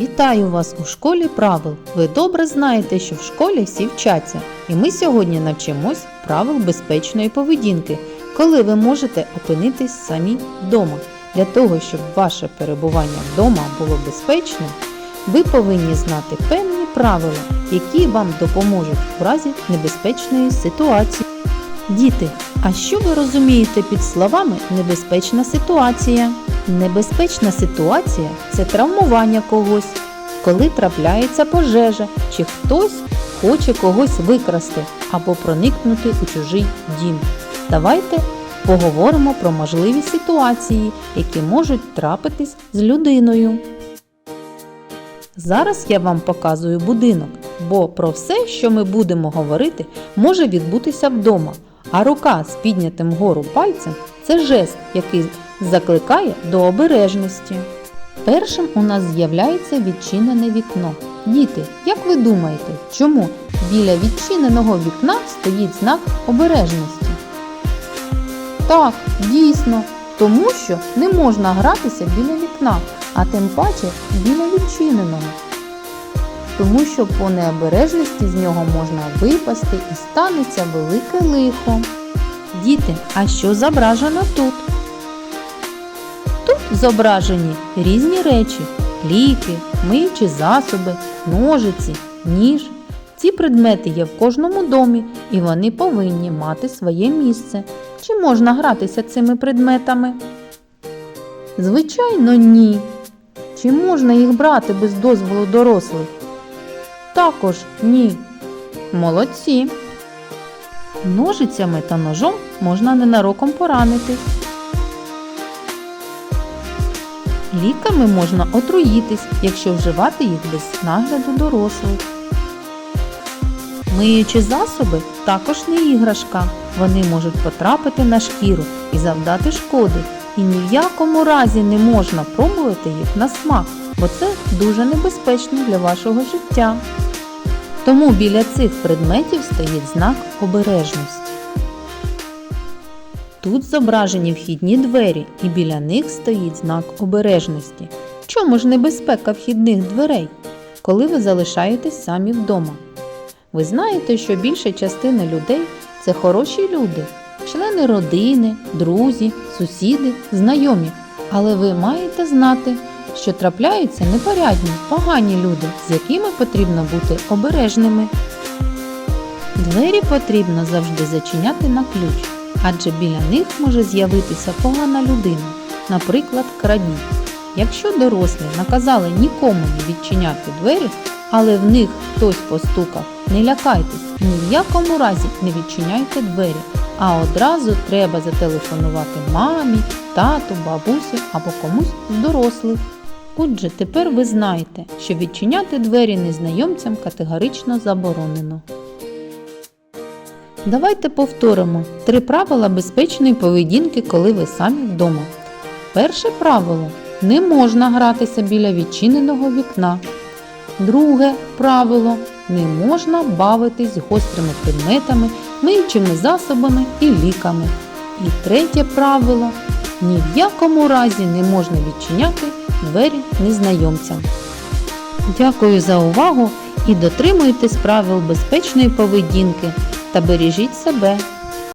Вітаю вас у школі правил. Ви добре знаєте, що в школі всі вчаться, і ми сьогодні навчимось правил безпечної поведінки, коли ви можете опинитись самі вдома. Для того, щоб ваше перебування вдома було безпечним, ви повинні знати певні правила, які вам допоможуть у разі небезпечної ситуації. Діти, а що ви розумієте під словами небезпечна ситуація? Небезпечна ситуація це травмування когось, коли трапляється пожежа, чи хтось хоче когось викрасти або проникнути у чужий дім. Давайте поговоримо про можливі ситуації, які можуть трапитись з людиною. Зараз я вам показую будинок, бо про все, що ми будемо говорити, може відбутися вдома. А рука з піднятим вгору пальцем це жест, який закликає до обережності. Першим у нас з'являється відчинене вікно. Діти, як ви думаєте, чому біля відчиненого вікна стоїть знак обережності? Так, дійсно, тому що не можна гратися біля вікна, а тим паче біля відчиненого. Тому що по необережності з нього можна випасти і станеться велике лихо. Діти, а що зображено тут? Тут зображені різні речі: ліки, миючі засоби, ножиці, ніж. Ці предмети є в кожному домі і вони повинні мати своє місце. Чи можна гратися цими предметами? Звичайно, ні. Чи можна їх брати без дозволу дорослих? Також ні. Молодці. Ножицями та ножом можна ненароком поранитись. Ліками можна отруїтись, якщо вживати їх без нагляду дорослих. Миючі засоби також не іграшка. Вони можуть потрапити на шкіру і завдати шкоди. І ні в якому разі не можна пробувати їх на смак, бо це дуже небезпечно для вашого життя. Тому біля цих предметів стоїть знак обережності. Тут зображені вхідні двері, і біля них стоїть знак обережності. Чому ж небезпека вхідних дверей, коли ви залишаєтесь самі вдома? Ви знаєте, що більша частина людей це хороші люди, члени родини, друзі, сусіди, знайомі. Але ви маєте знати, що трапляються непорядні, погані люди, з якими потрібно бути обережними. Двері потрібно завжди зачиняти на ключ, адже біля них може з'явитися погана людина, наприклад, крадій. Якщо дорослі наказали нікому не відчиняти двері, але в них хтось постукав, не лякайтесь ні в якому разі не відчиняйте двері, а одразу треба зателефонувати мамі, тату, бабусі або комусь з дорослих. Отже, тепер ви знаєте, що відчиняти двері незнайомцям категорично заборонено. Давайте повторимо три правила безпечної поведінки, коли ви самі вдома. Перше правило не можна гратися біля відчиненого вікна. Друге правило не можна бавитись гострими предметами, миючими засобами і ліками. І третє правило ні в якому разі не можна відчиняти двері незнайомцям. Дякую за увагу і дотримуйтесь правил безпечної поведінки та бережіть себе.